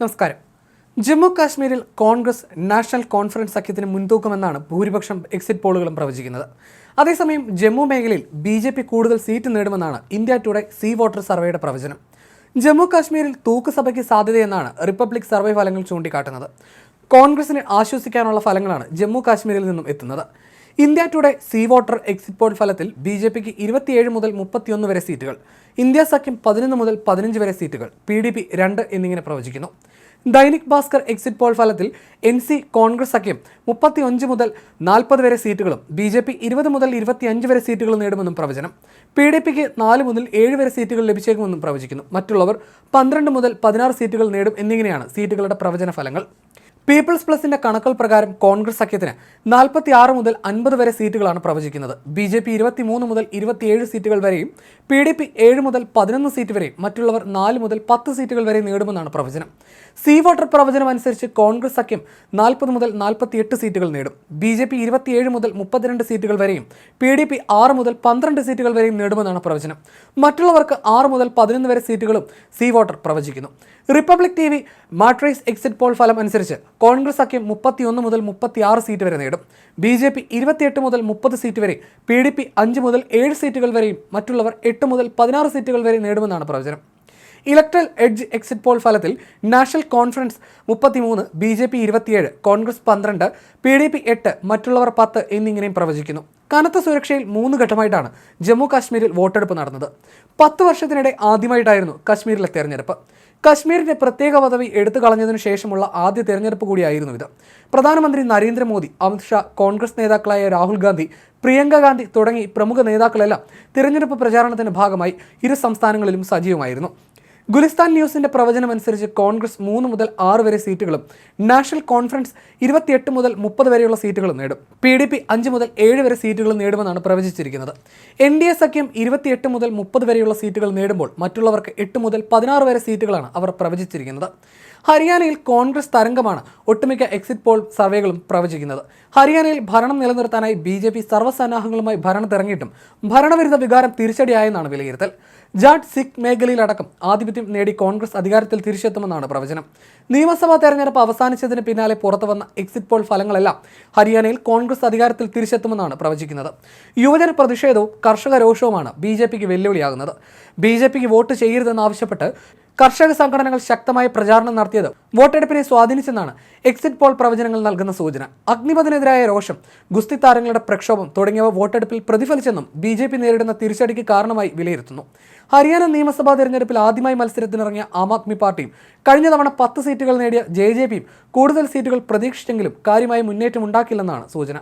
നമസ്കാരം. ജമ്മു കാശ്മീരിൽ Congress national conference സഖ്യത്തിന് മുൻതൂക്കമെന്നാണ് ഭൂരിപക്ഷം എക്സിറ്റ് പോളുകളും പ്രവചിക്കുന്നത്. അതേസമയം ജമ്മു മേഖലയിൽ ബി ജെ പി കൂടുതൽ സീറ്റ് നേടുമെന്നാണ് ഇന്ത്യ ടുഡേ സീ വോട്ടർ സർവേയുടെ പ്രവചനം. ജമ്മു കാശ്മീരിൽ തൂക്കുസഭയ്ക്ക് സാധ്യതയെന്നാണ് റിപ്പബ്ലിക് സർവേ ഫലങ്ങൾ ചൂണ്ടിക്കാട്ടുന്നത്. കോൺഗ്രസിനെ ആശ്വസിക്കാനുള്ള ഫലങ്ങളാണ് ജമ്മു കാശ്മീരിൽ നിന്നും എത്തുന്നത്. India Today C Voter exit poll ഫലത്തിൽ ബി ജെ പിക്ക് ഇരുപത്തിയേഴ് മുതൽ മുപ്പത്തിയൊന്ന് വരെ സീറ്റുകൾ ഇന്ത്യ സഖ്യം പതിനൊന്ന് മുതൽ പതിനഞ്ച് വരെ സീറ്റുകൾ പി ഡി പി രണ്ട് എന്നിങ്ങനെ പ്രവചിക്കുന്നു. ദൈനിക് ഭാസ്കർ എക്സിറ്റ് പോൾ ഫലത്തിൽ എൻ സി കോൺഗ്രസ് സഖ്യം മുപ്പത്തിയഞ്ച് മുതൽ നാൽപ്പത് വരെ സീറ്റുകളും ബി ജെ പി ഇരുപത് മുതൽ ഇരുപത്തിയഞ്ച് വരെ സീറ്റുകൾ നേടുമെന്നും പ്രവചനം. പി ഡി പിക്ക് നാല് മുതൽ ഏഴ് വരെ സീറ്റുകൾ ലഭിച്ചേക്കുമെന്നും പ്രവചിക്കുന്നു. മറ്റുള്ളവർ പന്ത്രണ്ട് മുതൽ പതിനാറ് സീറ്റുകൾ നേടും എന്നിങ്ങനെയാണ് സീറ്റുകളുടെ പ്രവചന ഫലങ്ങൾ. പീപ്പിൾസ് പ്ലസിന്റെ കണക്കുകൾ പ്രകാരം കോൺഗ്രസ് സഖ്യത്തിന് നാൽപ്പത്തി ആറ് മുതൽ അൻപത് വരെ സീറ്റുകളാണ് പ്രവചിക്കുന്നത്. ബി ജെ പി ഇരുപത്തി മൂന്ന് മുതൽ ഇരുപത്തിയേഴ് സീറ്റുകൾ വരെയും പി ഡി പി ഏഴ് മുതൽ പതിനൊന്ന് സീറ്റ് വരെയും മറ്റുള്ളവർ നാല് മുതൽ പത്ത് സീറ്റുകൾ വരെ നേടുമെന്നാണ് പ്രവചനം. സീ വോട്ടർ പ്രവചനം അനുസരിച്ച് കോൺഗ്രസ് സഖ്യം നാൽപ്പത് മുതൽ നാൽപ്പത്തിയെട്ട് സീറ്റുകൾ നേടും. ബി ജെ പി ഇരുപത്തിയേഴ് മുതൽ മുപ്പത്തിരണ്ട് സീറ്റുകൾ വരെയും പി ഡി പി ആറ് മുതൽ പന്ത്രണ്ട് സീറ്റുകൾ വരെയും നേടുമെന്നാണ് പ്രവചനം. മറ്റുള്ളവർക്ക് ആറ് മുതൽ പതിനൊന്ന് വരെ സീറ്റുകളും സീ വോട്ടർ പ്രവചിക്കുന്നു. Republic T V Matrize exit poll ഫലം അനുസരിച്ച് കോൺഗ്രസ് സഖ്യം മുപ്പത്തിയൊന്ന് മുതൽ മുപ്പത്തിയാറ് സീറ്റ് വരെ നേടും. ബി ജെ പി ഇരുപത്തിയെട്ട് മുതൽ മുപ്പത് സീറ്റ് വരെ പി ഡി പി അഞ്ച് മുതൽ ഏഴ് സീറ്റുകൾ വരെയും മറ്റുള്ളവർ എട്ട് മുതൽ പതിനാറ് സീറ്റുകൾ വരെ നേടുമെന്നാണ് പ്രവചനം. ഇലക്ട്രൽ എഡ്ജ് എക്സിറ്റ് പോൾ ഫലത്തിൽ നാഷണൽ കോൺഫറൻസ് മുപ്പത്തിമൂന്ന് ബി ജെ പി ഇരുപത്തിയേഴ് കോൺഗ്രസ് പന്ത്രണ്ട് പി ഡി പി എട്ട് മറ്റുള്ളവർ പത്ത് എന്നിങ്ങനെയും പ്രവചിക്കുന്നു. കനത്ത സുരക്ഷയിൽ മൂന്ന് ഘട്ടമായിട്ടാണ് ജമ്മു കാശ്മീരിൽ വോട്ടെടുപ്പ് നടന്നത്. പത്ത് വർഷത്തിനിടെ ആദ്യമായിട്ടായിരുന്നു കാശ്മീരിലെ തെരഞ്ഞെടുപ്പ്. കശ്മീരിന്റെ പ്രത്യേക പദവി എടുത്തു കളഞ്ഞതിനു ശേഷമുള്ള ആദ്യ തെരഞ്ഞെടുപ്പ് കൂടിയായിരുന്നു ഇത്. പ്രധാനമന്ത്രി നരേന്ദ്രമോദി അമിത്ഷാ കോൺഗ്രസ് നേതാക്കളായ രാഹുൽ ഗാന്ധി പ്രിയങ്ക ഗാന്ധി തുടങ്ങി പ്രമുഖ നേതാക്കളെല്ലാം തിരഞ്ഞെടുപ്പ് പ്രചാരണത്തിന്റെ ഭാഗമായി ഇരു സംസ്ഥാനങ്ങളിലും സജീവമായിരുന്നു. ഗുലിസ്ഥാൻ ന്യൂസിന്റെ പ്രവചനമനുസരിച്ച് കോൺഗ്രസ് മൂന്ന് മുതൽ ആറ് വരെ സീറ്റുകളും നാഷണൽ കോൺഫറൻസ് ഇരുപത്തിയെട്ട് മുതൽ മുപ്പത് വരെയുള്ള സീറ്റുകളും നേടും. പി ഡി പി അഞ്ച് മുതൽ ഏഴ് വരെ സീറ്റുകൾ നേടുമെന്നാണ് പ്രവചിച്ചിരിക്കുന്നത്. എൻ ഡി എ സഖ്യം ഇരുപത്തിയെട്ട് മുതൽ മുപ്പത് വരെയുള്ള സീറ്റുകൾ നേടുമ്പോൾ മറ്റുള്ളവർക്ക് എട്ട് മുതൽ പതിനാറ് വരെ സീറ്റുകളാണ് അവർ പ്രവചിച്ചിരിക്കുന്നത്. ഹരിയാനയിൽ കോൺഗ്രസ് തരംഗമാണ് ഒട്ടുമിക്ക എക്സിറ്റ് പോൾ സർവേകളും പ്രവചിക്കുന്നത്. ഹരിയാനയിൽ ഭരണം നിലനിർത്താനായി ബി ജെ പി സർവസന്നാഹങ്ങളുമായി ഭരണത്തിറങ്ങിയിട്ടും ഭരണവിരുദ്ധ വികാരം തിരിച്ചടിയായെന്നാണ് വിലയിരുത്തൽ. ജാട്ട് സിഖ് മേഖലയിലടക്കം ആധിപത്യം നേടി കോൺഗ്രസ് അധികാരത്തിൽ തിരിച്ചെത്തുമെന്നാണ് പ്രവചനം. നിയമസഭാ തെരഞ്ഞെടുപ്പ് അവസാനിച്ചതിന് പിന്നാലെ പുറത്തുവന്ന എക്സിറ്റ് പോൾ ഫലങ്ങളെല്ലാം ഹരിയാനയിൽ കോൺഗ്രസ് അധികാരത്തിൽ തിരിച്ചെത്തുമെന്നാണ് പ്രവചിക്കുന്നത്. യുവജന പ്രതിഷേധവും കർഷക രോഷവുമാണ് ബി ജെ പിക്ക് വെല്ലുവിളിയാകുന്നത്. ബി ജെ പിക്ക് വോട്ട് ചെയ്യരുതെന്നാവശ്യപ്പെട്ട് കർഷക സംഘടനകൾ ശക്തമായ പ്രചാരണം നടത്തിയത് വോട്ടെടുപ്പിനെ സ്വാധീനിച്ചെന്നാണ് എക്സിറ്റ് പോൾ പ്രവചനങ്ങൾ നൽകുന്ന സൂചന. അഗ്നിപഥനെതിരായ രോഷം ഗുസ്തി താരങ്ങളുടെ പ്രക്ഷോഭം തുടങ്ങിയവ വോട്ടെടുപ്പിൽ പ്രതിഫലിച്ചെന്നും ബി ജെ പി നേരിടുന്ന തിരിച്ചടിക്ക് കാരണമായി വിലയിരുത്തുന്നു. ഹരിയാന നിയമസഭാ തെരഞ്ഞെടുപ്പിൽ ആദ്യമായി മത്സരത്തിനിറങ്ങിയ ആം ആദ്മി പാർട്ടിയും കഴിഞ്ഞ തവണ പത്ത് സീറ്റുകൾ നേടിയ ജെ ജെ പിയും കൂടുതൽ സീറ്റുകൾ പ്രതീക്ഷിച്ചെങ്കിലും കാര്യമായ മുന്നേറ്റം ഉണ്ടാക്കില്ലെന്നാണ് സൂചന.